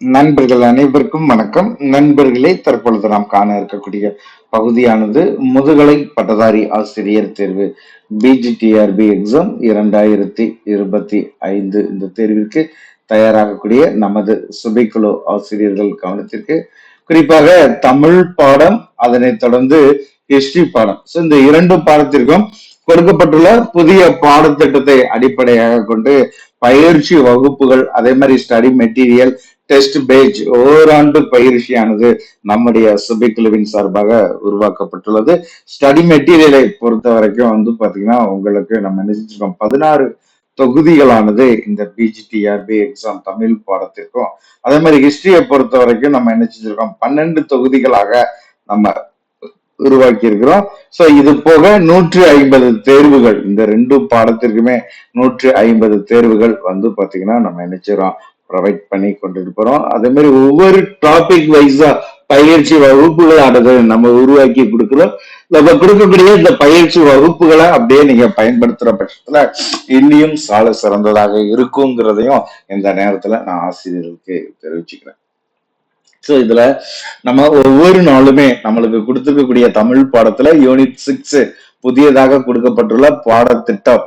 நண்பர்கள் அனைவருக்கும் வணக்கம். நண்பர்களே தற்பொழுது நாம் காண இருக்கக்கூடிய பகுதியானது முதுகலை பட்டதாரி ஆசிரியர் தேர்வு பிஜிடிஆர்பி எக்ஸாம் இரண்டாயிரத்தி இருபத்தி ஐந்து இந்த தேர்விற்கு தயாராகக்கூடிய நமது சுபைக்குழு ஆசிரியர்கள் கவனத்திற்கு குறிப்பாக தமிழ் பாடம் அதனை தொடர்ந்து ஹிஸ்டரி பாடம். ஸோ இந்த இரண்டு பாடத்திற்கும் கொடுக்கப்பட்டுள்ள புதிய பாடத்திட்டத்தை அடிப்படையாக கொண்டு பயிற்சி வகுப்புகள் அதே மாதிரி ஸ்டடி மெட்டீரியல் டெஸ்ட் பேஜ் ஓராண்டு பயிற்சியானது நம்முடைய சுபைக்குழுவின் சார்பாக உருவாக்கப்பட்டுள்ளது. ஸ்டடி மெட்டீரியலை பொறுத்த வரைக்கும் வந்து பாத்தீங்கன்னா உங்களுக்கு நம்ம நினைச்சிருக்கோம் பதினாறு தொகுதிகளானது இந்த பிஜிடிஆர்பி எக்ஸாம் தமிழ் பாடத்திற்கும் அதே மாதிரி ஹிஸ்டரியை பொறுத்த வரைக்கும் நம்ம என்ன செஞ்சிருக்கோம்? பன்னெண்டு தொகுதிகளாக நம்ம உருவாக்கி இருக்கிறோம் சோ இது போக நூற்றி ஐம்பது தேர்வுகள் இந்த ரெண்டு பாடத்திற்குமே நூற்றி ஐம்பது தேர்வுகள் வந்து பாத்தீங்கன்னா நம்ம நினைச்சிடறோம் ப்ரொவைட் பண்ணி கொண்டுட்டு போறோம். அதே மாதிரி ஒவ்வொரு டாபிக் வைஸா பயிற்சி வகுப்புகளானது நம்ம உருவாக்கி கொடுக்கிறோம். நம்ம கொடுக்கக்கூடிய இந்த பயிற்சி வகுப்புகளை அப்படியே நீங்க பயன்படுத்துற பட்சத்துல இன்னியும் சால சிறந்ததாக இருக்குங்கிறதையும் இந்த நேரத்துல நான் ஆசிரியர்களுக்கு தெரிவிச்சுக்கிறேன். ஸோ இதுல நம்ம ஒவ்வொரு நாளுமே நம்மளுக்கு கொடுத்துருக்கக்கூடிய தமிழ் பாடத்துல யூனிட் சிக்ஸ் புதியதாக கொடுக்கப்பட்டுள்ள பாடத்திட்டம்.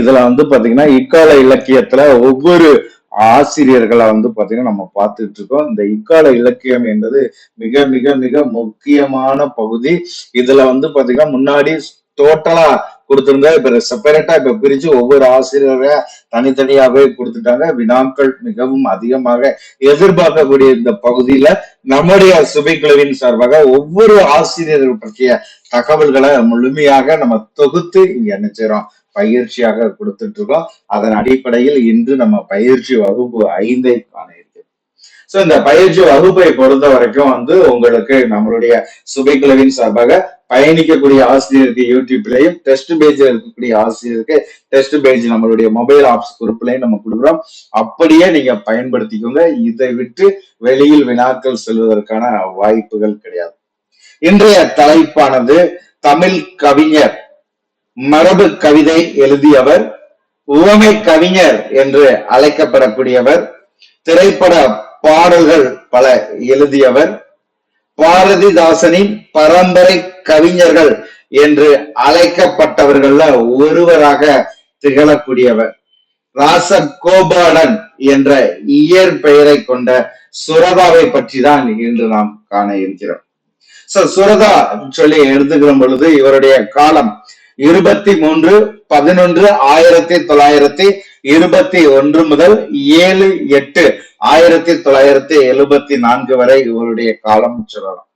இதுல வந்து பாத்தீங்கன்னா இக்கால இலக்கியத்துல ஒவ்வொரு ஆசிரியர்களை வந்து பாத்தீங்கன்னா நம்ம பார்த்துட்டு இருக்கோம். இந்த இக்கால இலக்கியம் என்பது மிக மிக மிக முக்கியமான பகுதி. இதுல வந்து பாத்தீங்கன்னா முன்னாடி டோட்டலா கொடுத்திருந்தா இப்ப செப்பரேட்டா இப்ப பிரிச்சு ஒவ்வொரு ஆசிரியரை தனித்தனியாவே கொடுத்துட்டாங்க. வினாக்கள் மிகவும் அதிகமாக எதிர்பார்க்கக்கூடிய இந்த பகுதியில நம்முடைய சுபைக்குழுவின் சார்பாக ஒவ்வொரு ஆசிரியர்கள் பற்றிய தகவல்களை முழுமையாக நம்ம தொகுத்து இங்க என்ன பயிற்சியாக கொடுத்துட்டு இருக்கோம் அதன் அடிப்படையில் இன்று நம்ம பயிற்சி வகுப்பு ஐந்தை காண இருக்கிறோம் சோ இந்த பயிற்சி வகுப்பை பொறுத்த வரைக்கும் வந்து உங்களுக்கு நம்மளுடைய சுபைக்குழுவின் சார்பாக பயணிக்கக்கூடிய ஆசிரியருக்கு யூடியூப்லயும் டெஸ்ட் பேஜ்ல இருக்கக்கூடிய ஆசிரியருக்கு டெஸ்ட் பேஜ் நம்மளுடைய மொபைல் ஆப்ஸ் குரூப்லயும் நம்ம கொடுக்குறோம். அப்படியே நீங்க பயன்படுத்திக்கோங்க. இதை விட்டு வெளியில் வினாக்கள் செல்வதற்கான வாய்ப்புகள் கிடையாது. இன்றைய தலைப்பானது தமிழ் கவிஞர் மரபு கவிதை எழுதியவர் உவமை கவிஞர் என்று அழைக்கப்படக்கூடியவர் திரைப்பட பாடல்கள் பல எழுதியவர் பாரதிதாசனின் பரம்பரை கவிஞர்கள் என்று அழைக்கப்பட்டவர்கள்ல ஒருவராக திகழக்கூடியவர். ராசகோபாலன் என்ற இயற்பெயரை கொண்ட சுரதாவை பற்றி தான் இன்று நாம் காண இருக்கிறோம். சுரதா சொல்லி எழுதுகிற பொழுது இவருடைய காலம் இருபத்தி மூன்று பதினொன்று ஆயிரத்தி தொள்ளாயிரத்தி இருபத்தி ஒன்று முதல் ஏழு எட்டு ஆயிரத்தி தொள்ளாயிரத்தி எழுபத்தி நான்கு வரை இவருடைய காலம் சொல்லலாம்.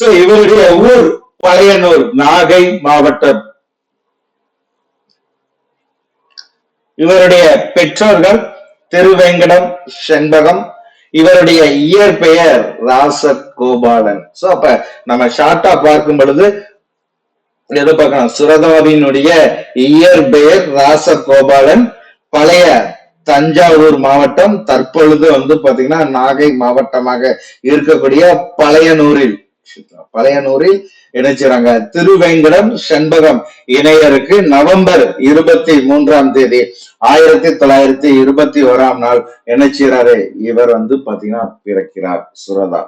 சோ இவருடைய ஊர் பழையனூர் நாகை மாவட்டம். இவருடைய பெற்றோர்கள் திருவேங்கடம் செண்பகம். இவருடைய இயற்பெயர் ராசகோபாலன். சோ அப்ப நம்ம ஷார்ட்டா பார்க்கும் பொழுது எதை பார்க்கலாம் சுரதாவினுடைய இயற்பெயர் ராசகோபாலன். பழைய தஞ்சாவூர் மாவட்டம் தற்பொழுது வந்து பாத்தீங்கன்னா நாகை மாவட்டமாக இருக்கக்கூடிய பழையனூரில் பழையனூரில் இணைச்சாங்க திருவேங்கடம் செண்பகம் இணையருக்கு நவம்பர் இருபத்தி மூன்றாம் தேதி ஆயிரத்தி தொள்ளாயிரத்தி இருபத்தி ஓராம் நாள் இணைச்சாரு இவர் வந்து பாத்தீங்கன்னா பிறக்கிறார் சுரதா.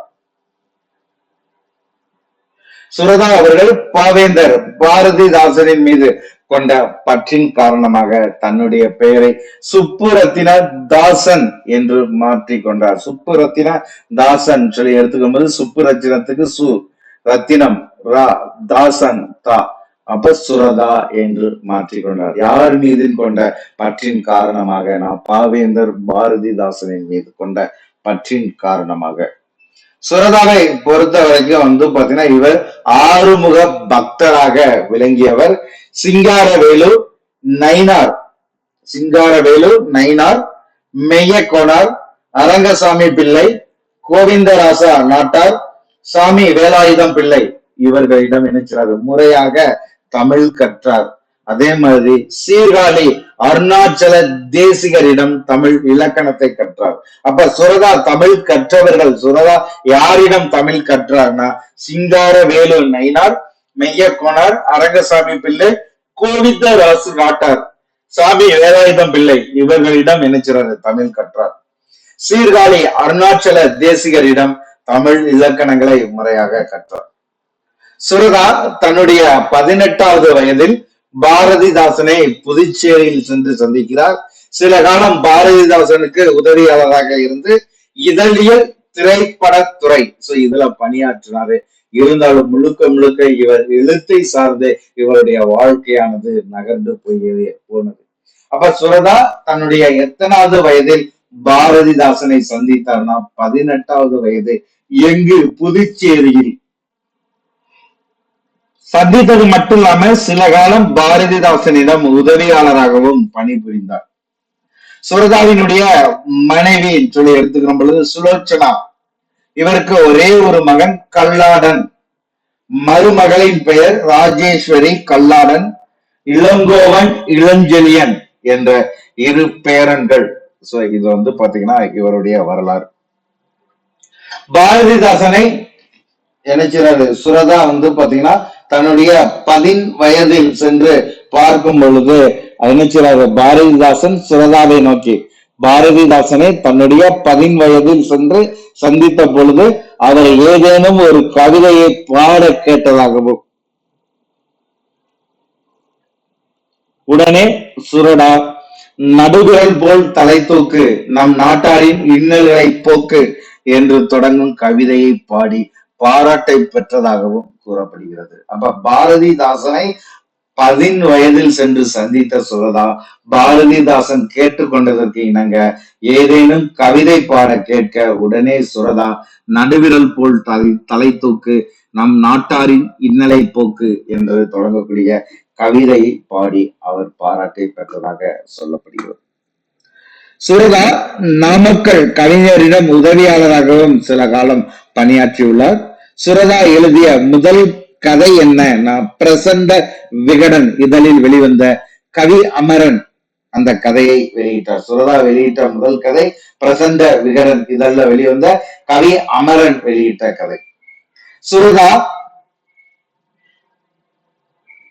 சுரதா அவர்கள் பாவேந்தர் பாரதிதாசனின் மீது கொண்ட பற்றின் காரணமாக தன்னுடைய பெயரை சுப்புரத்தின தாசன் என்று மாற்றிக் கொண்டார். சுப்புரத்தின தாசன் சொல்லி எடுத்துக்கும் போது சுப்புரத்தினத்துக்கு சு ரத்தினம் ரா தாசன் தா. அப்ப சுரதா என்று மாற்றிக்கொண்டார் யார் மீது கொண்ட பற்றின் காரணமாக நான் பாவேந்தர் பாரதிதாசனின் மீது கொண்ட பற்றின் காரணமாக சுரதாவை பொறுத்த வரைக்கும் வந்து பாத்தீங்கன்னா இவர் ஆறுமுக பக்தராக விளங்கியவர். சிங்காரவேலு நைனார் சிங்காரவேலு நைனார் மெய்யக்கோனார் அரங்கசாமி பிள்ளை கோவிந்தராசா நாட்டார் சாமி வேலாயுதம் பிள்ளை. இவர்களிடம் இணைச்சார் முறையாக தமிழ் கற்றார். அதே மாதிரி சீர்காழி அருணாச்சல தேசிகரிடம் தமிழ் இலக்கணத்தை கற்றார். அப்ப சுரதா தமிழ் கற்றவர்கள் சுரதா யாரிடம் தமிழ் கற்றார்னா சிங்கார வேலு நைனார் மெய்யக்கோனார் அரங்கசாமி பிள்ளை கோவிந்தராசு நாட்டார் சாமி வேலாயுதம் பிள்ளை இவர்களிடம் இணைச்சார் தமிழ் கற்றார். சீர்காழி அருணாச்சல தேசிகரிடம் தமிழ் இலக்கணங்களை முறையாக கற்றார். சுரதா தன்னுடைய பதினெட்டாவது வயதில் பாரதிதாசனை புதுச்சேரியில் சென்று சந்திக்கிறார். சில காலம் பாரதிதாசனுக்கு உதவியாளராக இருந்து இதழியல் திரைப்படத்துறை சோ இதுல பணியாற்றினாரு. இருந்தாலும் முழுக்க முழுக்க இவர் எழுத்தை சார்ந்து இவருடைய வாழ்க்கையானது நகர்ந்து போய் போனது. அப்ப சுரதா தன்னுடைய எத்தனாவது வயதில் பாரதிதாசனை சந்தித்தார்னா பதினெட்டாவது வயது எங்கு? புதுச்சேரியில். சந்தித்தது மட்டும் இல்லாம சில காலம் பாரதிதாசனிடம் உதவியாளராகவும் பணிபுரிந்தார். சுரதாவினுடைய மனைவி சொல்லி எடுத்துக்கிற பொழுது சுலோச்சனா. இவருக்கு ஒரே ஒரு மகன் கல்லாடன். மருமகளின் பெயர் ராஜேஸ்வரி கல்லாடன் இளங்கோவன் இளஞ்செழியன் என்ற இரு பேரன்கள். சோ இது வந்து பாத்தீங்கன்னா இவருடைய வரலாறு. பாரதிதாசனை நினைச்சாரு சுரதா வந்து பாத்தீங்கன்னா தன்னுடைய பதின் வயதில் சென்று பார்க்கும் பொழுது நினைச்சாரு பாரதிதாசன் சுரதாவை நோக்கி பாரதிதாசனை தன்னுடைய பதின் வயதில் சென்று சந்தித்த பொழுது அவர் ஏதேனும் ஒரு கவிதையை பாட கேட்டதாகவும் உடனே சுரடா நடுகுரல் போல் தலை தூக்கு நம் நாட்டாரின் இன்னல்களை போக்கு என்று தொடங்கும் கவிதையை பாடி பாராட்டை பெற்றதாகவும் கூறப்படுகிறது. அப்ப பாரதிதாசனை பதின் வயதில் சென்று சந்தித்த சுரதா பாரதிதாசன் கேட்டுக்கொண்டதற்கு இணங்க ஏதேனும் கவிதை பாட கேட்க உடனே சுரதா நடுவிரல் போல் தலை தலை தூக்கு நம் நாட்டாரின் இன்னலை போக்கு என்று தொடங்கக்கூடிய கவிதை பாடி அவர் பாராட்டை பெற்றதாக சொல்லப்படுகிறது. சுரதா நாமக்கல் கவிஞரிடம் உதவியாளராகவும் சில காலம் பணியாற்றியுள்ளார். சுரதா எழுதிய முதல் கதை என்ன? நான் பிரசண்ட விகடன் இதழில் வெளிவந்த கவி அமரன் அந்த கதையை வெளியிட்டார். சுரதா வெளியிட்ட முதல் கதை பிரசண்ட விகடன் இதழில் வெளிவந்த கவி அமரன் வெளியிட்ட கதை. சுரதா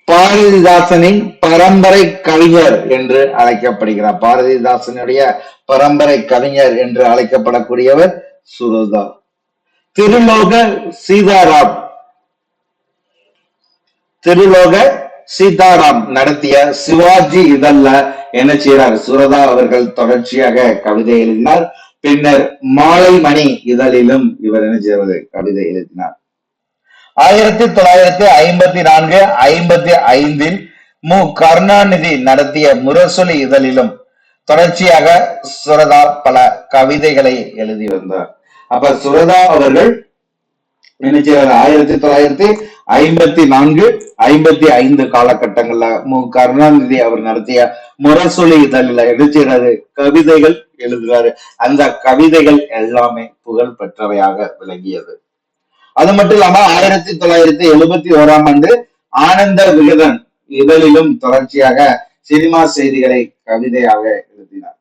பாரதிதாசனின் பரம்பரை கவிஞர் என்று அழைக்கப்படுகிறார். பாரதிதாசனுடைய பரம்பரை கவிஞர் என்று அழைக்கப்படக்கூடியவர் சுரதா. திருலோக சீதாராம். திருலோக சீதாராம் நடத்திய சிவாஜி இதழ்ல என்ன செய்யறார் சுரதா அவர்கள் தொடர்ச்சியாக கவிதை எழுதினார். பின்னர் மாலை மணி இதழிலும் இவர் என்ன செய்வது கவிதை எழுதினார். ஆயிரத்தி தொள்ளாயிரத்தி ஐம்பத்தி நான்கு ஐம்பத்தி ஐந்தில் மு. கருணாநிதி நடத்திய முரசொலி இதழிலும் தொடர்ச்சியாக சுரதா பல கவிதைகளை எழுதி வந்தார். அப்ப சுரதா அவர்கள் என்ன ஆயிரத்தி தொள்ளாயிரத்தி ஐம்பத்தி நான்கு ஐம்பத்தி ஐந்து காலகட்டங்கள்ல மு. கருணாநிதி அவர் நடத்திய முரசொலி இதழில் என்ன செய்யறாரு கவிதைகள் எழுதுறாரு. அந்த கவிதைகள் எல்லாமே புகழ் பெற்றவையாக விளங்கியது. அது மட்டும் இல்லாம ஆயிரத்தி தொள்ளாயிரத்தி எழுபத்தி ஓராம் ஆண்டு ஆனந்த விகதன் இதழிலும் தொடர்ச்சியாக சினிமா செய்திகளை கவிதையாக எழுதினார்.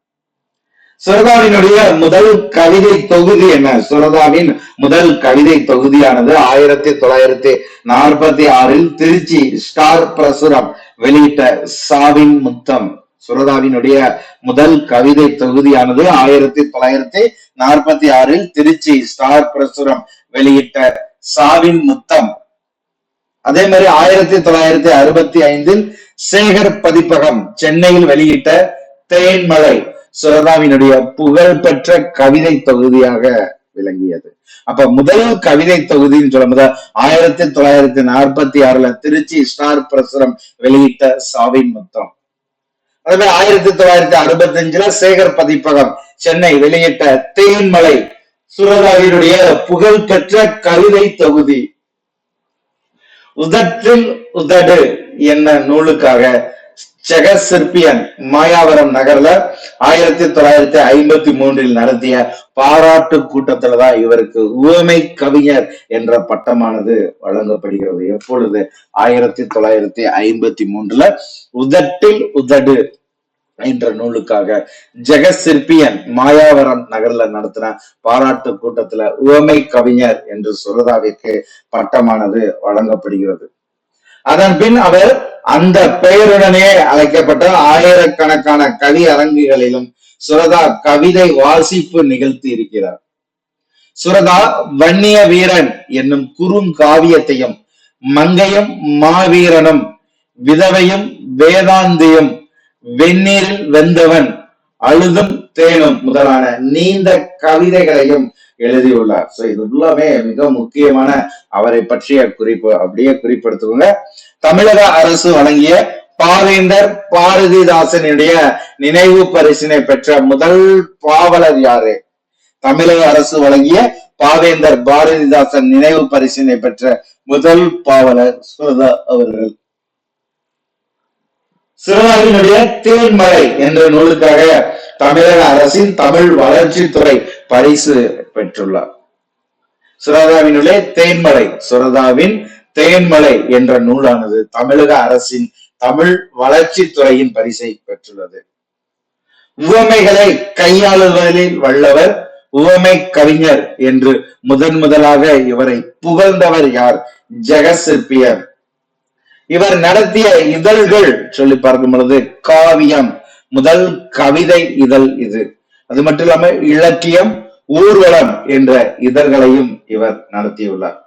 சுரதாவினுடைய முதல் கவிதை தொகுதி என்ன? சுரதாவின் முதல் கவிதை தொகுதியானது ஆயிரத்தி தொள்ளாயிரத்தி நாற்பத்தி ஆறில் திருச்சி ஸ்டார் பிரசுரம் வெளியிட்ட சாவின் முத்தம். சுரதாவினுடைய முதல் கவிதை தொகுதியானது ஆயிரத்தி தொள்ளாயிரத்தி நாற்பத்தி ஆறில் திருச்சி ஸ்டார் பிரசுரம் வெளியிட்ட சாவின் முத்தம். அதே மாதிரி ஆயிரத்தி தொள்ளாயிரத்தி அறுபத்தி ஐந்தில் சேகர் பதிப்பகம் சென்னையில் வெளியிட்ட தேன்மலை. சுரதாவினுடைய புகழ்பெற்ற கவிதை தொகுதியாக விளங்கியது. அப்ப முதல் கவிதை தொகுதின்னு சொல்லும் போது ஆயிரத்தி தொள்ளாயிரத்தி நாற்பத்தி ஆறுல திருச்சி ஸ்டார் பிரசுரம் வெளியிட்ட சாவின் முத்தம். அதுவே ஆயிரத்தி தொள்ளாயிரத்தி அறுபத்தி அஞ்சுல சேகர் பதிப்பகம் சென்னை வெளியிட்ட தேன்மலை சுரதாவினுடைய புகழ்பெற்ற கவிதை தொகுதி. உதற்றில் உதடு என்ன நூலுக்காக ஜெகசிற்பியன் மாயாவரம் நகர்ல ஆயிரத்தி தொள்ளாயிரத்தி ஐம்பத்தி மூன்றில் நடத்திய பாராட்டு கூட்டத்துலதான் இவருக்கு உவமை கவிஞர் என்ற பட்டமானது வழங்கப்படுகிறது. எப்பொழுது? ஆயிரத்தி தொள்ளாயிரத்தி ஐம்பத்தி மூன்றுல உதட்டில் உதடு என்ற நூலுக்காக ஜெக சிற்பியன் மாயாவரம் நகர்ல நடத்தின பாராட்டு கூட்டத்துல உவமை கவிஞர் என்று சுரதாவிற்கு பட்டமானது வழங்கப்படுகிறது. அதன் பின் அவர் அந்த பெயருடனே அழைக்கப்பட்ட ஆயிரக்கணக்கான கவி அரங்குகளிலும் சுரதா கவிதை வாசிப்பு நிகழ்த்தி இருக்கிறார். சுரதா வன்னிய வீரன் என்னும் குறுங்காவியத்தையும் மங்கையும் மாவீரனும் விதவையும் வேதாந்தியும் வெந்நீரில் வெந்தவன் அழுதும் தேனும் முதலான நீண்ட கவிதைகளையும் எழுதியுள்ளார். சோ இது எல்லாமே மிக முக்கியமான அவரை பற்றிய குறிப்பு. அப்படியே குறிப்பெடுத்துக்கோங்க தமிழக அரசு வழங்கிய பாவேந்தர் பாரதிதாசனுடைய நினைவு பரிசினை பெற்ற முதல் பாவலர் யாரு? தமிழக அரசு வழங்கிய பாவேந்தர் பாரதிதாசன் நினைவு பரிசினை பெற்ற முதல் பாவலர் சுரதா அவர்கள். சிறுவாயினுடைய தேன்மலை என்ற நூலுக்காக தமிழக அரசின் தமிழ் வளர்ச்சித்துறை பரிசு பெற்றுள்ளார். சுரதாவினுடைய தேன்மலை சுரதாவின் தேன்மலை என்ற நூலானது தமிழக அரசின் தமிழ் வளர்ச்சித்துறையின் பரிசை பெற்றுள்ளது. உவமைகளை கையாளுவதில் வல்லவர் உவமை கவிஞர் என்று முதன் முதலாக இவரை புகழ்ந்தவர் யார்? ஜெகசிற்பியர் இவர் நடத்திய இதழ்கள் சொல்லி பார்க்கும் பொழுது காவியம் முதல் கவிதை இதழ் இது. அது மட்டும் இல்லாம இலக்கியம் ஊர்வலம் என்ற இதழ்களையும் இவர் நடத்தியுள்ளார்.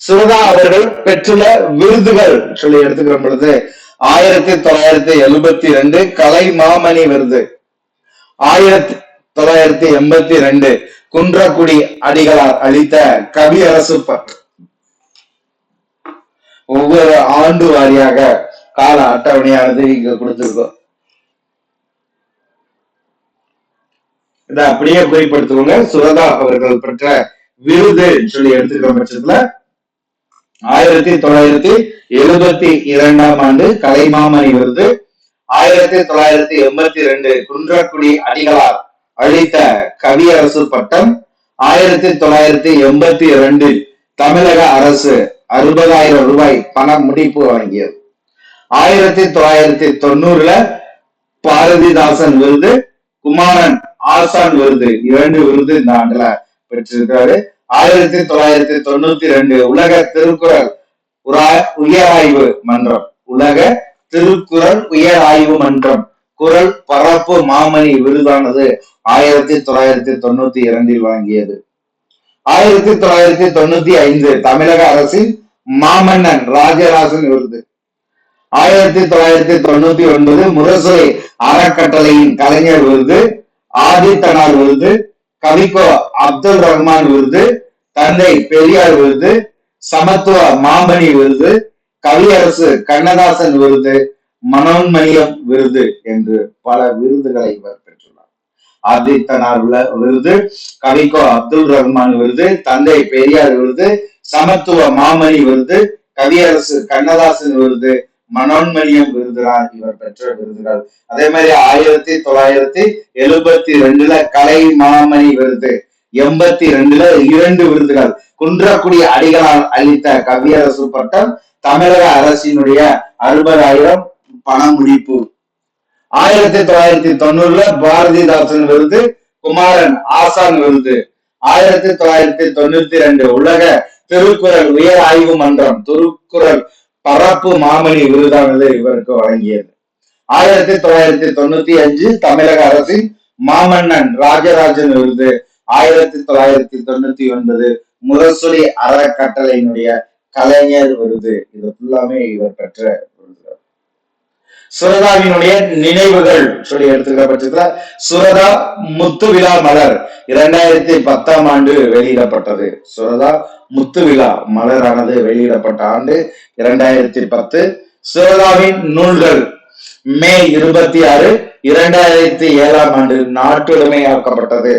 சுரதா அவர்கள் பெற்றுள்ள விருதுகள் சொல்லி எடுத்துக்கிற பொழுது ஆயிரத்தி தொள்ளாயிரத்தி எழுபத்தி ரெண்டு கலை மாமணி விருது. ஆயிரத்தி தொள்ளாயிரத்தி எண்பத்தி ரெண்டு குன்றக்குடி அடிகளார் அளித்த கவி அரசு ஒவ்வொரு ஆண்டு வாரியாக கால அட்டவணையானது இங்க கொடுத்திருக்கோம். இதை அப்படியே குறிப்பிடுத்துவோங்க. சுரதா அவர்கள் பெற்ற விருது சொல்லி எடுத்துக்கிற பட்சத்துல ஆயிரத்தி தொள்ளாயிரத்தி எழுபத்தி இரண்டாம் ஆண்டு கலைமாமணி விருது. ஆயிரத்தி தொள்ளாயிரத்தி எண்பத்தி ரெண்டு குன்றக்குடி அடிகளார் அளித்த கவியரசு பட்டம். ஆயிரத்தி தொள்ளாயிரத்தி எண்பத்தி இரண்டில் தமிழக அரசு அறுபதாயிரம் ரூபாய் பண முடிப்பு வழங்கியது. ஆயிரத்தி தொள்ளாயிரத்தி தொண்ணூறுல பாரதிதாசன் விருது குமாரன் ஆசான் விருது இரண்டு விருது இந்த ஆண்டுல பெற்றிருக்காரு ஆயிரத்தி தொள்ளாயிரத்தி தொண்ணூத்தி ரெண்டு உலக திருக்குறள் உரா- உயராய்வு மன்றம். உலக திருக்குறள் உயர் ஆய்வு மன்றம். குரல் பரப்பு மாமணி விருதானது ஆயிரத்தி தொள்ளாயிரத்தி தொண்ணூத்தி இரண்டில் வழங்கியது ஆயிரத்தி தொள்ளாயிரத்தி தொண்ணூத்தி ஐந்து தமிழக அரசின் மாமன்னன் ராஜராசன் விருது. ஆயிரத்தி தொள்ளாயிரத்தி தொண்ணூத்தி ஒன்பது முரசொலி அறக்கட்டளையின் கலைஞர் விருது ஆதித்தனார் விருது கவிக்கோ அப்துல் ரஹ்மான் விருது தந்தை பெரியார் விருது சமத்துவ மாமணி விருது கவியரசு கண்ணதாசன் விருது மனோன்மணியம் விருது என்று பல விருதுகளை இவர் பெற்றுள்ளார். ஆதித்தனார் விருது கவிக்கோ அப்துல் ரஹ்மான் விருது தந்தை பெரியார் விருது சமத்துவ மாமணி விருது கவியரசு கண்ணதாசன் விருது மனோன்மணியம் விருதுகள் இவர் பெற்ற விருதுகள். அதே மாதிரி ஆயிரத்தி தொள்ளாயிரத்தி எழுபத்தி ரெண்டுல கலை மாமணி விருது. எண்பத்தி ரெண்டுல இரண்டு விருதுகள். குன்றக்குடி அடிகளால் அளித்த கவியரசு பட்டம் தமிழக அரசினுடைய அறுபதாயிரம் பண முடிப்பு. ஆயிரத்தி தொள்ளாயிரத்தி தொண்ணூறுல பாரதிதாசன் விருது குமாரன் ஆசான் விருது. ஆயிரத்தி தொள்ளாயிரத்தி தொண்ணூத்தி ரெண்டு உலக திருக்குறள் உயர் ஆய்வு மன்றம் திருக்குறள் பரப்பு மாமணி விருதானது இவருக்கு வழங்கியது. ஆயிரத்தி தொள்ளாயிரத்தி தொண்ணூத்தி அஞ்சு தமிழக அரசின் மாமன்னன் ராஜராஜன் விருது ஆயிரத்தி தொள்ளாயிரத்தி தொண்ணூத்தி ஒன்பது முரசொலி அறக்கட்டளையினுடைய கலைஞர் விருது. இது ஃபுல்லாமே இவர் பெற்ற சுரதாவினுடைய நினைவுகள் சொல்லி எடுத்துக்கிற பட்சத்துல சுரதா முத்து விழா மலர் இரண்டாயிரத்தி பத்தாம் ஆண்டு வெளியிடப்பட்டது. சுரதா முத்து விழா மலரானது வெளியிடப்பட்ட ஆண்டு இரண்டாயிரத்தி பத்து. சுரதாவின் நூல்கள் மே இருபத்தி ஆறு இரண்டாயிரத்தி ஏழாம் ஆண்டு நாட்டுடைமையாக்கப்பட்டது.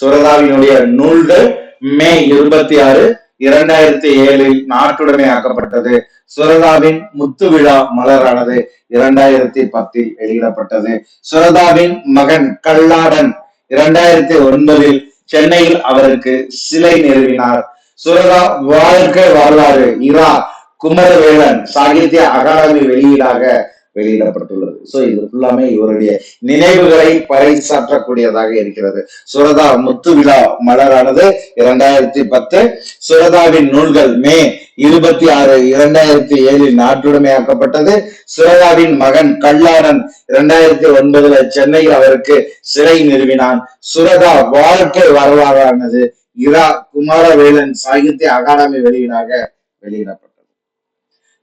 சுரதாவினுடைய நூல்கள் மே இருபத்தி ஆறு இரண்டாயிரத்தி ஏழில் நாட்டுடைமையாக்கப்பட்டது சுரதாவின் முத்து விழா மலரானது இரண்டாயிரத்தி பத்தில் வெளியிடப்பட்டது. சுரதாவின் மகன் கல்லாடன் இரண்டாயிரத்தி ஒன்பதில் சென்னையில் அவருக்கு சிலை நிறுவினார். சுரதா வாழ்க்கை வரலாறு இரா குமரவேலன் சாகித்ய அகாடமி வெளியீடாக வெளியிடப்பட்டுள்ளது. சோ இது ஃபுல்லாமே இவருடைய நினைவுகளை பறைசாற்றக்கூடியதாக இருக்கிறது. சுரதா முத்து விழா மலரானது இரண்டாயிரத்தி பத்து. சுரதாவின் நூல்கள் மே இருபத்தி ஆறு இரண்டாயிரத்தி ஏழில் நாட்டுடைமையாக்கப்பட்டது. சுரதாவின் மகன் கல்லாரன் இரண்டாயிரத்தி ஒன்பதுல சென்னையில் அவருக்கு சிலை நிறுவினான். சுரதா வாழ்க்கை வரலாறானது. இரா குமாரவேலன் சாகித்ய அகாடமி வெளியீடாக வெளியிடப்பட்டது.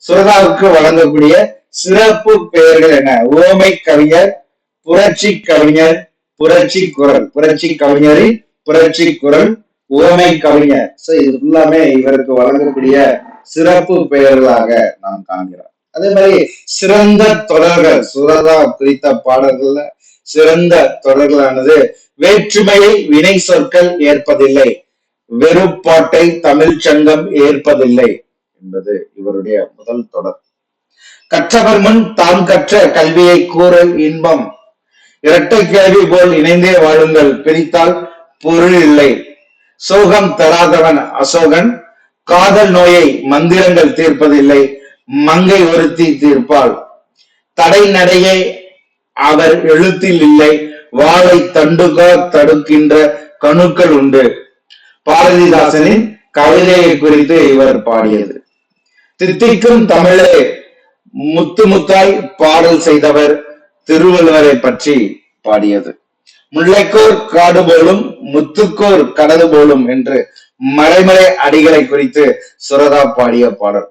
சுரதாவுக்கு வழங்கக்கூடிய சிறப்பு பெயர்கள் என்ன? ஓமை கவிஞர் புரட்சி கவிஞர் புரட்சி குரல். புரட்சி கவிஞரின் புரட்சி குரல் ஓமை கவிஞர். இது இவருக்கு வழங்கக்கூடிய சிறப்பு பெயர்களாக நாம் காண்கிறோம். அதே மாதிரி சிறந்த தொடர்கள் சுரதா குறித்த பாடல்கள்ல சிறந்த தொடர்களானது வேற்றுமையை வினை சொற்கள் ஏற்பதில்லை வெறுப்பாட்டை தமிழ்ச்சங்கம் ஏற்பதில்லை என்பது இவருடைய முதல் தொடர். கற்றவர் முன் தாம் கற்ற கல்வியை கூறல் இன்பம். இரட்டை கேள்வி போல் இணைந்தே வாழுங்கள். பிரித்தால் பொருள் இல்லை. சோகம் தராதவன் அசோகன். காதல் நோயை மந்திரங்கள் தீர்ப்பதில்லை. மங்கை ஒருத்தி தீர்ப்பாள். தடை நடையே அவர் எழுத்தில் இல்லை. வாளை தண்டுகா தடுக்கின்ற கணுக்கள் உண்டு. பாரதிதாசனின் கவிதையை குறித்து இவர் பாடியது. தித்திக்கும் தமிழே முத்து முத்தாய் பாடல் செய்தவர் திருவள்ளுவரை பற்றி பாடியது. முல்லைக்கோர் காடு போலும் முத்துக்கோர் கடது போலும் என்று மறைமலை அடிகளை குறித்து சுரதா பாடிய பாடல்.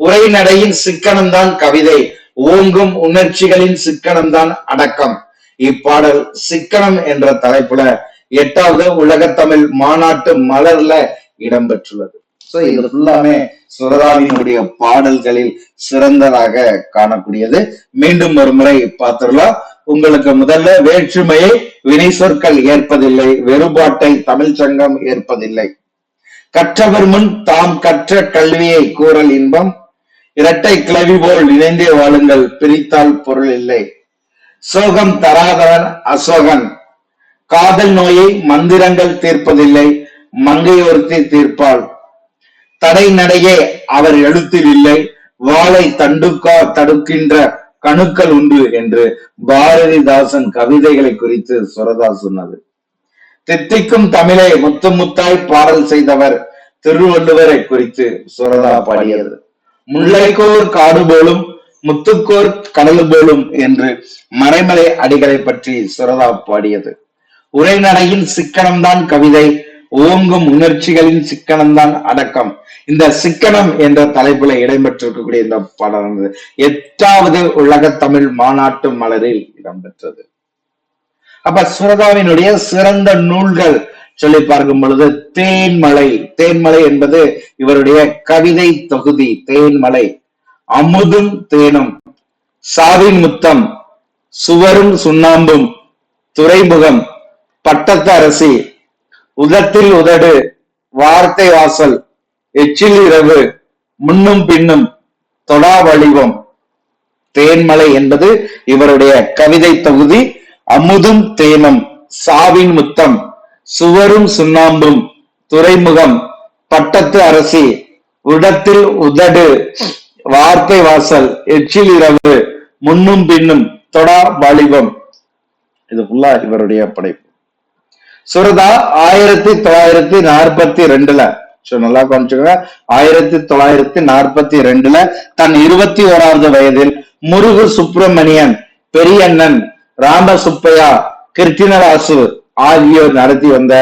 உரைநடையின் சிக்கனம்தான் கவிதை ஓங்கும் உணர்ச்சிகளின் சிக்கனம்தான் அடக்கம். இப்பாடல் சிக்கனம் என்ற தலைப்புல எட்டாவது உலகத்தமிழ் மாநாட்டு மலர்ல இடம்பெற்றுள்ளது. சோ இது ஃபுல்லாமே சுரதாவினுடைய பாடல்களில் சிறந்ததாக காணக்கூடியது. மீண்டும் ஒரு முறை பார்த்துடலாம். உங்களுக்கு முதல்ல வேற்றுமையை வினை சொற்கள் ஏற்பதில்லை வெறுபாட்டை தமிழ் சங்கம் ஏற்பதில்லை. கற்றவர் முன் தாம் கற்ற கல்வியை கூறல் இன்பம். இரட்டை கிளவி போல் இணைந்தே வாழுங்கள் பிரித்தால் பொருள் இல்லை. சோகம் தராதவன் அசோகன். காதல் நோயை மந்திரங்கள் தீர்ப்பதில்லை மங்கை ஒருத்தி தீர்ப்பாள். தடை நடையே அவர் எழுத்தில் இல்லை. வாளை தண்டுக்கா தடுக்கின்ற கணுக்கள் உண்டு என்று பாரதிதாசன் கவிதைகளை குறித்து சுரதா சொன்னது. தித்திக்கும் தமிழை முத்து முத்தாய் பாடல் செய்தவர் திருவள்ளுவரை குறித்து சுரதா பாடியது. முல்லைக்கோர் காடு போலும் முத்துக்கோர் கடல் போலும் என்று மறைமலை அடிகளை பற்றி சுரதா பாடியது. உரைநடையின் சிக்கனம்தான் கவிதை. ஓங்கும் உணர்ச்சிகளின் சிக்கனம்தான் அடக்கம். இந்த சிக்கனம் என்ற தலைப்புல இடம்பெற்றிருக்கக்கூடிய இந்த பாடலானது எட்டாவது உலக தமிழ் மாநாட்டு மலரில் இடம்பெற்றது. அப்ப சுரதாவினுடைய சிறந்த நூல்கள் சொல்லி பார்க்கும் பொழுது தேன்மலை. தேன்மலை என்பது இவருடைய கவிதை தொகுதி. தேன்மலை. அமுதும் தேனும். சாவின் முத்தம். சுவரும் சுண்ணாம்பும். துறைமுகம். பட்டத்து அரசி. உதத்தில் உதடு வார்த்தை வாசல் எச்சில் இரவு முன்னும் பின்னும் தொடா வடிவம். தேன்மலை என்பது இவருடைய கவிதை தொகுதி. அமுதும் தேனும் சாவின் முத்தம் சுவரும் சுண்ணாம்பும் துறைமுகம் பட்டத்து அரசி உடத்தில் உதடு வார்த்தை வாசல் எச்சில் இரவு முன்னும் பின்னும் தொடா வாலிபம் இது ஃபுல்லா இவருடைய படைப்பு. சுரதா ஆயிரத்தி தொள்ளாயிரத்தி நாற்பத்தி ரெண்டுல. சோ நல்லா கவனிச்சுக்கோங்க. ஆயிரத்தி தொள்ளாயிரத்தி நாற்பத்தி ரெண்டுல தன் இருபத்தி ஓராவது வயதில் முருகு சுப்பிரமணியன் பெரியண்ணன் ராம சுப்பையா கிருட்டினராசு ஆகியோர் நடத்தி வந்த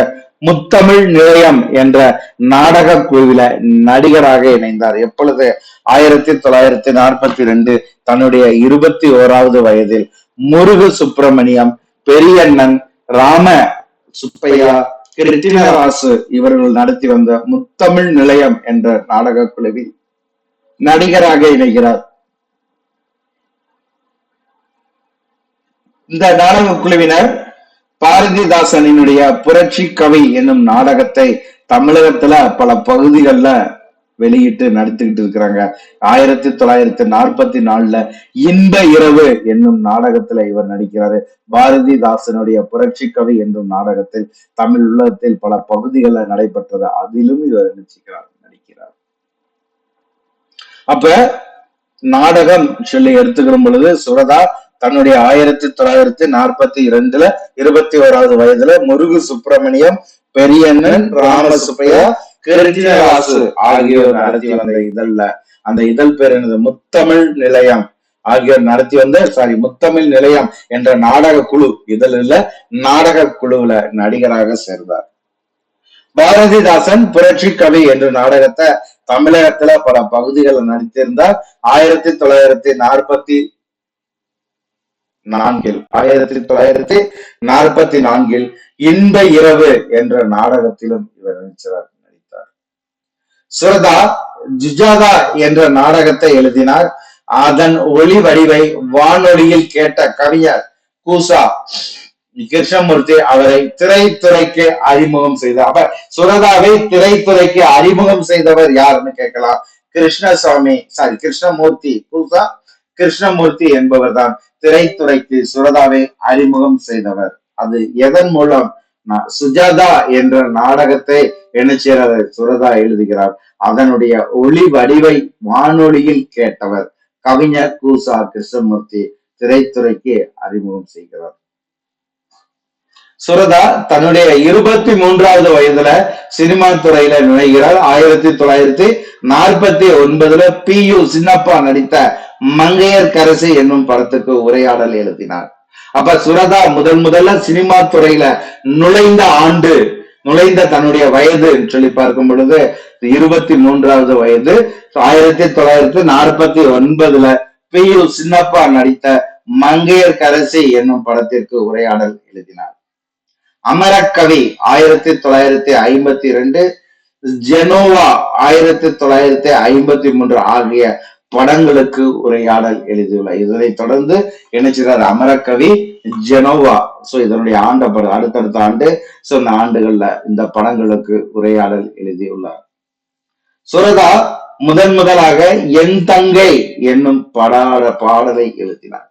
முத்தமிழ் நிலையம் என்ற நாடக குழுவில நடிகராக இணைந்தார். எப்பொழுது? ஆயிரத்தி தொள்ளாயிரத்தி நாற்பத்தி ரெண்டு தன்னுடைய இருபத்தி ஓராவது வயதில் முருகு சுப்பிரமணியம் பெரியண்ணன் ராம சுப்பையா கிருட்டினராசு இவர்கள் நடத்தி வந்த முத்தமிழ் நிலையம் என்ற நாடக குழுவில் நடிகராக இணைகிறார். இந்த நாடக குழுவினர் பாரதிதாசனினுடைய புரட்சி கவி என்னும் நாடகத்தை தமிழகத்துல பல பகுதிகளில் வெளியிட்டு நடத்திக்கிட்டு இருக்கிறாங்க. ஆயிரத்தி தொள்ளாயிரத்தி நாற்பத்தி நாலுல இன்ப இரவு என்னும் நாடகத்துல இவர் நடிக்கிறாரு. பாரதிதாசனுடைய புரட்சி கவி என்னும் நாடகத்தில் தமிழ் உலகத்தில் பல பகுதிகளில் நடைபெற்றது. அதிலும் இவர் நினைச்சுக்கிறார் நடிக்கிறார். அப்ப நாடகம் சொல்லி எடுத்துக்கிற பொழுது சுரதா தன்னுடைய ஆயிரத்தி தொள்ளாயிரத்தி நாற்பத்தி இரண்டுல இருபத்தி ஓராவது வயதுல முருகு சுப்பிரமணியம் பெரியண்ணன் ராமசுப்பையா ஆகியோர் நடத்தி வந்த இதழ்ல அந்த இதழ் பேர் என்னது? முத்தமிழ் நிலையம் ஆகியோர் நடத்தி வந்த சாரி முத்தமிழ் நிலையம் என்ற நாடக குழு. இதழில் நாடக குழுவுல நடிகராக சேர்ந்தார். பாரதிதாசன் புரட்சி கவி என்ற நாடகத்தை தமிழகத்துல பல பகுதிகளில் நடித்திருந்தார். ஆயிரத்தி தொள்ளாயிரத்தி நாற்பத்தி நான்கில் ஆயிரத்தி தொள்ளாயிரத்தி நாற்பத்தி நான்கில் இன்ப இரவு என்ற நாடகத்திலும் இவர் நடிச்சார் நடித்தார் சுரதா ஜுஜாதா என்ற நாடகத்தை எழுதினார். அதன் ஒளி வடிவை வானொலியில் கேட்ட கவிஞர் கூசா கிருஷ்ணமூர்த்தி அவரை திரைத்துறைக்கு அறிமுகம் செய்தார். அப்ப சுரதாவை திரைத்துறைக்கு அறிமுகம் செய்தவர் யாருன்னு கேட்கலாம். கிருஷ்ணசாமி சாரி கிருஷ்ணமூர்த்தி கூசா கிருஷ்ணமூர்த்தி என்பவர் தான் திரைத்துறைக்கு சுரதாவை அறிமுகம் செய்தவர். அது எதன் மூலம் சுஜாதா என்ற நாடகத்தை என்ன செய்யறாரு சுரதா எழுதுகிறார். அதனுடைய ஒளி வடிவை வானொலியில் கேட்டவர் கவிஞர் கூசா கிருஷ்ணமூர்த்தி திரைத்துறைக்கு அறிமுகம் செய்கிறார். சுரதா தன்னுடைய இருபத்தி மூன்றாவது வயதுல சினிமா துறையில நுழைகிறார். ஆயிரத்தி தொள்ளாயிரத்தி நாற்பத்தி ஒன்பதுல பி. யு. சின்னப்பா நடித்த மங்கையர் கரசி என்னும் படத்துக்கு உரையாடல் எழுதினார். அப்ப சுரதா முதல் முதல்ல சினிமா துறையில நுழைந்த ஆண்டு நுழைந்த தன்னுடைய வயது சொல்லி பார்க்கும் பொழுது இருபத்தி மூன்றாவது வயது ஆயிரத்தி தொள்ளாயிரத்தி நாற்பத்தி ஒன்பதுல பி யு சின்னப்பா நடித்த மங்கையர் கரசி என்னும் படத்திற்கு உரையாடல் எழுதினார். அமரக்கவி ஆயிரத்தி தொள்ளாயிரத்தி ஐம்பத்தி ரெண்டு ஜெனோவா ஆயிரத்தி தொள்ளாயிரத்தி ஐம்பத்தி மூன்று ஆகிய படங்களுக்கு உரையாடல் எழுதியுள்ளார் இதனைத் தொடர்ந்து இணைச்சிறார் அமரக்கவி ஜெனோவா. சோ இதனுடைய ஆண்ட படம் அடுத்தடுத்த ஆண்டு சோ இந்த ஆண்டுகள்ல இந்த படங்களுக்கு உரையாடல் எழுதியுள்ளார். சுரதா முதன் முதலாக என் தங்கை என்னும் படாத பாடலை எழுதினார்.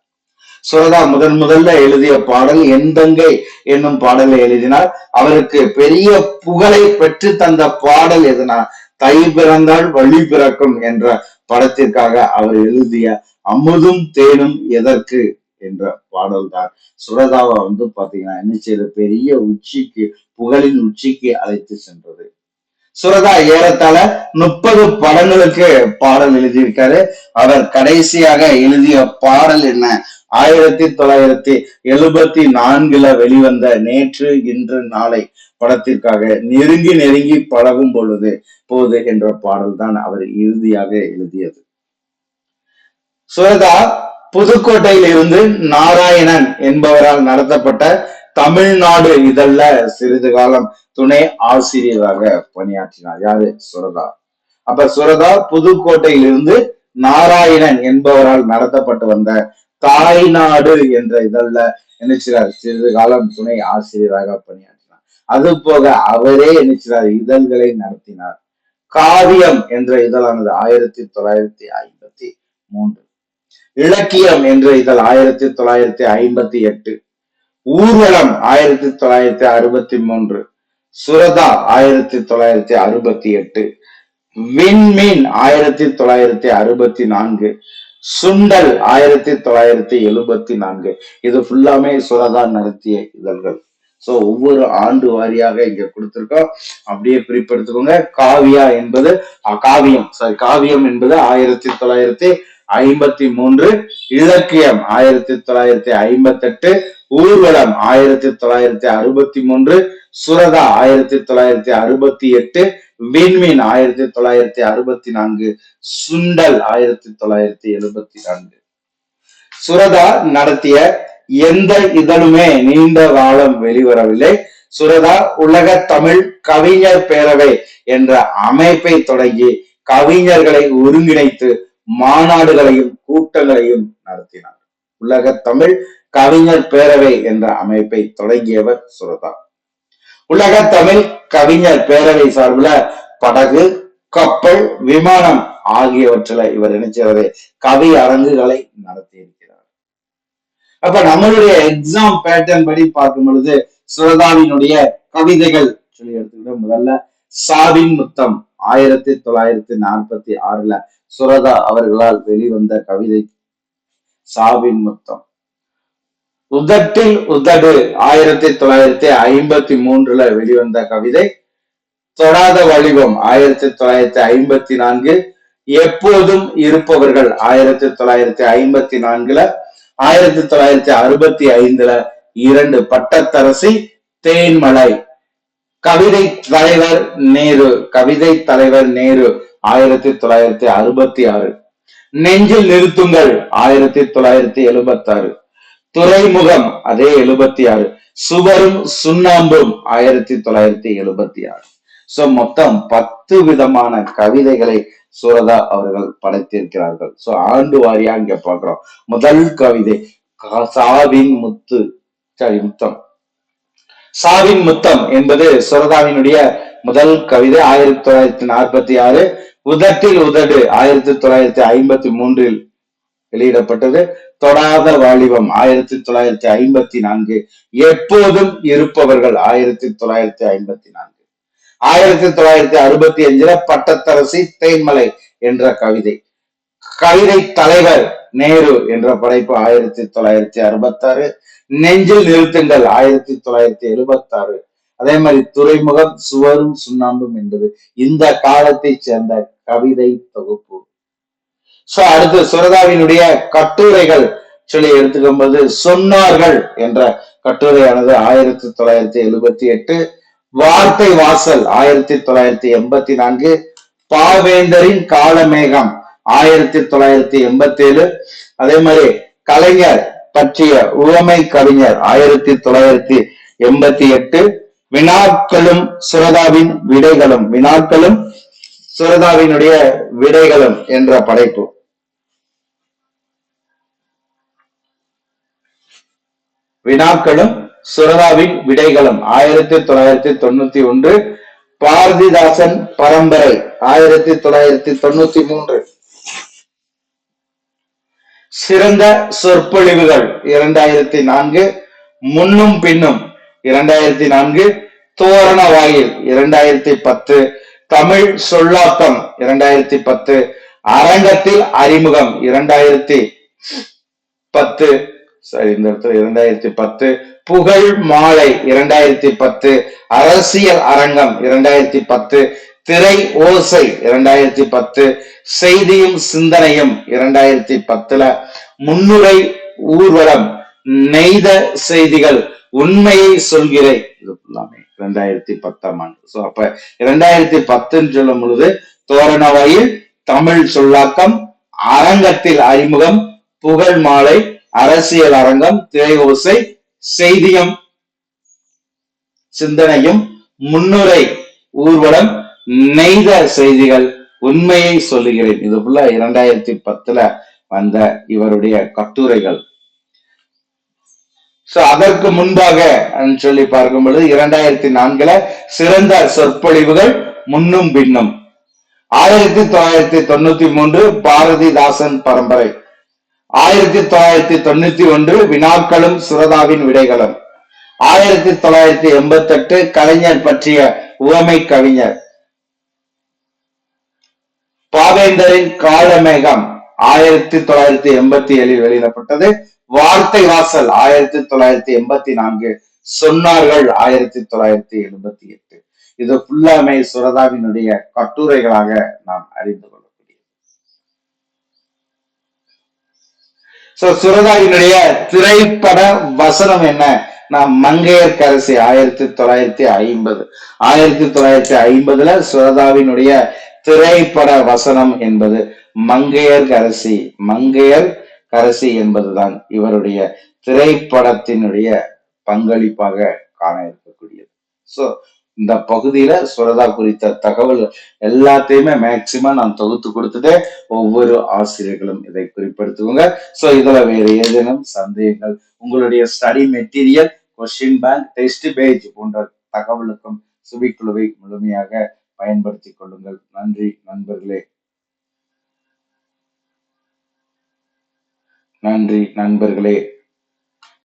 சுரதா முதன் முதல்ல எழுதிய பாடல் என் தங்கை என்னும் பாடலை எழுதினார். அவருக்கு பெரிய புகழை பெற்று தந்த பாடல் எதுனா தை பிறந்தால் வழி பிறக்கும் என்ற படத்திற்காக அவர் எழுதிய அமுதும் தேனும் எதற்கு என்ற பாடல் தான் சுரதாவை வந்து பாத்தீங்கன்னா என்ன செய்த? பெரிய உச்சிக்கு புகழின் உச்சிக்கு அழைத்து சென்றது. சுரதா ஏறத்தாழ முப்பது படங்களுக்கு பாடல் எழுதியிருக்காரு. அவர் கடைசியாக எழுதிய பாடல் என்ன? ஆயிரத்தி தொள்ளாயிரத்தி எழுபத்தி நான்குல வெளிவந்த நேற்று இன்று நாளை. படத்திற்காக நெருங்கி நெருங்கி பழகும் பொழுது போது என்ற பாடல் தான் அவர் இறுதியாக எழுதியது. சுரதா புதுக்கோட்டையில் இருந்து நாராயணன் என்பவரால் நடத்தப்பட்ட தமிழ்நாடு இதழ்ல சிறிது காலம் துணை ஆசிரியராக பணியாற்றினார். யாரு? சுரதா. அப்ப சுரதா புதுக்கோட்டையில் இருந்து நாராயணன் என்பவரால் நடத்தப்பட்டு வந்த தாய்நாடு என்ற இதழ்ல நினைச்சார் சிறிது காலம் துணை ஆசிரியராக பணியாற்றினார். அது போக அவரே நினைச்சார் இதழ்களை நடத்தினார். காவியம் என்ற இதழானது ஆயிரத்தி தொள்ளாயிரத்தி ஐம்பத்தி மூன்று. இலக்கியம் என்ற இதழ் ஆயிரத்தி தொள்ளாயிரத்தி ஐம்பத்தி எட்டு. ஊர்வலம் ஆயிரத்தி தொள்ளாயிரத்தி அறுபத்தி மூன்று. சுரதா ஆயிரத்தி தொள்ளாயிரத்தி அறுபத்தி எட்டு. விண்மீன் ஆயிரத்தி தொள்ளாயிரத்தி அறுபத்தி நான்கு. சுண்டல் ஆயிரத்தி தொள்ளாயிரத்தி எழுபத்தி நான்கு. இது ஃபுல்லாமே சுரதா நடத்திய இதழ்கள். சோ ஒவ்வொரு ஆண்டு வாரியாக இங்க கொடுத்திருக்கோம். அப்படியே குறிப்பெடுத்துக்கோங்க. காவியா என்பது காவியம். சாரி காவியம் என்பது ஆயிரத்தி தொள்ளாயிரத்தி ஐம்பத்தி மூன்று இலக்கியம். ஆயிரத்தி தொள்ளாயிரத்தி ஐம்பத்தி எட்டு ஊர்வலம். ஆயிரத்தி தொள்ளாயிரத்தி அறுபத்தி மூன்று சுரதா. ஆயிரத்தி தொள்ளாயிரத்தி அறுபத்தி எட்டு விண்மீன். ஆயிரத்தி தொள்ளாயிரத்தி அறுபத்தி நான்கு சுண்டல். ஆயிரத்தி தொள்ளாயிரத்தி எழுபத்தி நான்கு சுரதா நடத்திய எந்த இதழுமே நீண்ட காலம் வெளிவரவில்லை. சுரதா உலக தமிழ் கவிஞர் பேரவை என்ற அமைப்பை தொடங்கி கவிஞர்களை ஒருங்கிணைத்து மாநாடுகளையும் கூட்டங்களையும் நடத்தினார். உலக தமிழ் கவிஞர் பேரவை என்ற அமைப்பை தொடங்கியவர் சுரதா. உலக தமிழ் கவிஞர் பேரவை சார்பில் படகு கப்பல் விமானம் ஆகியவற்றில் இவர் நினைச்சவரே கவி அரங்குகளை நடத்தியிருக்கிறார். அப்ப நம்மளுடைய எக்ஸாம் பேட்டர்ன் படி பார்க்கும் பொழுது சுரதாவினுடைய கவிதைகள் சொல்லி எடுத்துக்கிட்டோம். முதல்ல சாவின் முத்தம் ஆயிரத்தி தொள்ளாயிரத்தி நாற்பத்தி ஆறுல சுரதா அவர்களால் வெளிவந்த கவிதை சாவின் முத்தம். உதட்டில் உதடு ஆயிரத்தி தொள்ளாயிரத்தி ஐம்பத்தி மூன்றுல வெளிவந்த கவிதை தொடாத வடிவம் ஆயிரத்தி தொள்ளாயிரத்தி ஐம்பத்தி நான்கு. எப்போதும் இருப்பவர்கள் ஆயிரத்தி தொள்ளாயிரத்தி ஐம்பத்தி நான்குல ஆயிரத்தி தொள்ளாயிரத்தி அறுபத்தி ஐந்துல இரண்டு பட்டத்தரசி தேன்மலை. கவிதை தலைவர் நேரு கவிதை தலைவர் நேரு ஆயிரத்தி தொள்ளாயிரத்தி அறுபத்தி ஆறு. நெஞ்சில் நிறுத்துங்கள் ஆயிரத்தி தொள்ளாயிரத்தி எழுபத்தி ஆறு துறைமுகம் அதே எழுபத்தி ஆறு. சுவரும் சுண்ணாம்பும் ஆயிரத்தி தொள்ளாயிரத்தி எழுபத்தி ஆறு. சோ மொத்தம் பத்து விதமான கவிதைகளை சுரதா அவர்கள் படைத்திருக்கிறார்கள். சோ ஆண்டு வாரியா இங்க பாக்குறோம் முதல் கவிதை சாவின் முத்து சாரி முத்தம். சாவின் முத்தம் என்பது சுரதாவினுடைய முதல் கவிதை ஆயிரத்தி தொள்ளாயிரத்தி நாற்பத்தி ஆறு உதட்டில் உதடு ஆயிரத்தி தொள்ளாயிரத்தி ஐம்பத்தி மூன்றில் வெளியிடப்பட்டது. தொடாத வாலிபம் ஆயிரத்தி தொள்ளாயிரத்தி ஐம்பத்தி நான்கு. எப்போதும் இருப்பவர்கள் ஆயிரத்தி தொள்ளாயிரத்தி ஐம்பத்தி நான்கு. ஆயிரத்தி தொள்ளாயிரத்தி அறுபத்தி அஞ்சுல பட்டத்தரசி தேன்மலை என்ற கவிதை. கவிதை தலைவர் நேரு என்ற படைப்பு ஆயிரத்தி தொள்ளாயிரத்தி அறுபத்தாறு. நெஞ்சில் நிறுத்துங்கள் ஆயிரத்தி தொள்ளாயிரத்தி எழுபத்தாறு. அதே மாதிரி துறைமுகம் சுவரும் சுண்ணாம்பும் என்பது இந்த காலத்தை சேர்ந்த கவிதை தொகுப்பு. சோ அடுத்து சுரதாவினுடைய கட்டுரைகள் சொல்லி எடுத்துக்கும் போது சொன்னார்கள் என்ற கட்டுரையானது ஆயிரத்தி தொள்ளாயிரத்தி எழுபத்தி எட்டு. வார்த்தை வாசல் ஆயிரத்தி தொள்ளாயிரத்தி எண்பத்தி நான்கு பாவேந்தரின் காலமேகம் ஆயிரத்தி தொள்ளாயிரத்தி எண்பத்தி ஏழு அதே மாதிரி கலைஞர் பற்றிய உவமை கவிஞர் ஆயிரத்தி தொள்ளாயிரத்தி எண்பத்தி எட்டு வினாக்களும் சுரதாவின் விடைகளும் வினாக்களும் சுரதாவினுடைய விடைகளும் என்ற படைப்பு. வினாக்களும் சுரதாவின் விடைகளும் ஆயிரத்தி தொள்ளாயிரத்தி தொண்ணூத்தி ஒன்று. பாரதிதாசன் பரம்பரை ஆயிரத்தி தொள்ளாயிரத்தி தொண்ணூத்தி மூன்று. சிறந்த சொற்பொழிவுகள் இரண்டாயிரத்தி நான்கு முன்னும் பின்னும் இரண்டாயிரத்தி நான்கு தோரண வாயில் இரண்டாயிரத்தி பத்து தமிழ் சொல்லாக்கம் இரண்டாயிரத்தி பத்து அரங்கத்தில் அறிமுகம் இரண்டாயிரத்தி பத்து. சரி இந்த இடத்துல இரண்டாயிரத்தி பத்து புகழ் மாலை இரண்டாயிரத்தி பத்து அரசியல் அரங்கம் இரண்டாயிரத்தி பத்து திரை ஓசை இரண்டாயிரத்தி பத்து செய்தியும் சிந்தனையும் இரண்டாயிரத்தி பத்துல முன்னுரை ஊர்வலம் நெய்த செய்திகள் உண்மையை சொல்கிறேன். இது எல்லாமே இரண்டாயிரத்தி பத்தாம் ஆண்டு. சோ அப்ப இரண்டாயிரத்தி பத்துன்னு சொல்லும் பொழுது தோரணவாயில் தமிழ் சொல்லாக்கம் அரங்கத்தில் அறிமுகம் புகழ் மாலை அரசியல் அரங்கம் திரை ஓசை செய்தியும் சிந்தனையும் முன்னுரை ஊர்வலம் நெய்த செய்திகள் உண்மையை சொல்லுகிறேன். இது ஃபுல்லா இரண்டாயிரத்தி பத்துல வந்த இவருடைய கட்டுரைகள். சோ அதற்கு முன்பாக சொல்லி பார்க்கும் பொழுது இரண்டாயிரத்தி நான்குல சிறந்த சொற்பொழிவுகள் முன்னும் பின்னும். ஆயிரத்தி தொள்ளாயிரத்தி தொண்ணூத்தி மூன்று பாரதிதாசன் பரம்பரை. ஆயிரத்தி தொள்ளாயிரத்தி தொண்ணூத்தி ஒன்று வினாக்களும் சுரதாவின் விடைகளும். ஆயிரத்தி தொள்ளாயிரத்தி எண்பத்தி எட்டு கலைஞர் பற்றிய உவமை கவிஞர். பாவேந்தரின் காலமேகம் ஆயிரத்தி தொள்ளாயிரத்தி எண்பத்தி ஏழில் வெளியிடப்பட்டது. வார்த்தை வாசல் ஆயிரத்தி தொள்ளாயிரத்தி எண்பத்தி நான்கு. சொன்னார்கள் ஆயிரத்தி தொள்ளாயிரத்தி எழுபத்தி எட்டு. இது ஃபுல்லாமே சுரதாவினுடைய கட்டுரைகளாக நாம் அறிந்து கொள்வோம். சோ சுரதாவினுடைய திரைப்பட வசனம் என்ன? நான் மங்கையர்கரசி ஆயிரத்தி தொள்ளாயிரத்தி ஐம்பது. ஆயிரத்தி தொள்ளாயிரத்தி ஐம்பதுல சுரதாவினுடைய திரைப்பட வசனம் என்பது மங்கையர் கரசி. மங்கையர் கரசி என்பதுதான் இவருடைய திரைப்படத்தினுடைய பங்களிப்பாக காண இருக்கக்கூடியது. சோ இந்த பகுதியில சுரதா குறித்த தகவல் எல்லாத்தையுமே மேக்சிமம் நான் தொகுத்து கொடுத்ததே ஒவ்வொரு ஆசிரியர்களும் இதை குறிப்பிடுத்துவோங்க. சோ இதுல வேற ஏதேனும் சந்தேகங்கள்? உங்களுடைய study material question bank test page போன்ற தகவலுக்கும் சுபிக்குழுவை முழுமையாக பயன்படுத்திக் கொள்ளுங்கள். நன்றி நண்பர்களே. நன்றி நண்பர்களே.